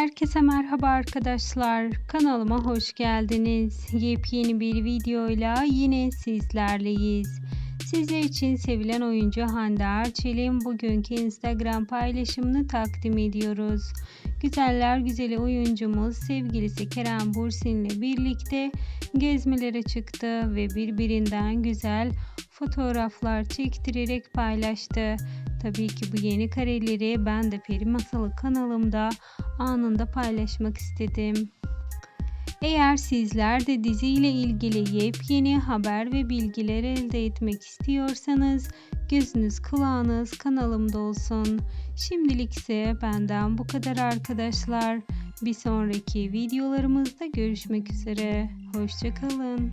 Herkese merhaba arkadaşlar. Kanalıma hoş geldiniz. Yepyeni bir videoyla yine sizlerleyiz. Sizler için sevilen oyuncu Hande Erçel'in bugünkü Instagram paylaşımını takdim ediyoruz. Güzeller güzeli oyuncumuz sevgilisi Kerem Bursin ile birlikte gezmelere çıktı ve birbirinden güzel fotoğraflar çektirerek paylaştı. Tabii ki bu yeni kareleri ben de Peri Masalı kanalımda anında paylaşmak istedim. Eğer sizler de diziyle ilgili yepyeni haber ve bilgiler elde etmek istiyorsanız gözünüz kulağınız kanalımda olsun. Şimdilik ise benden bu kadar arkadaşlar. Bir sonraki videolarımızda görüşmek üzere. Hoşçakalın.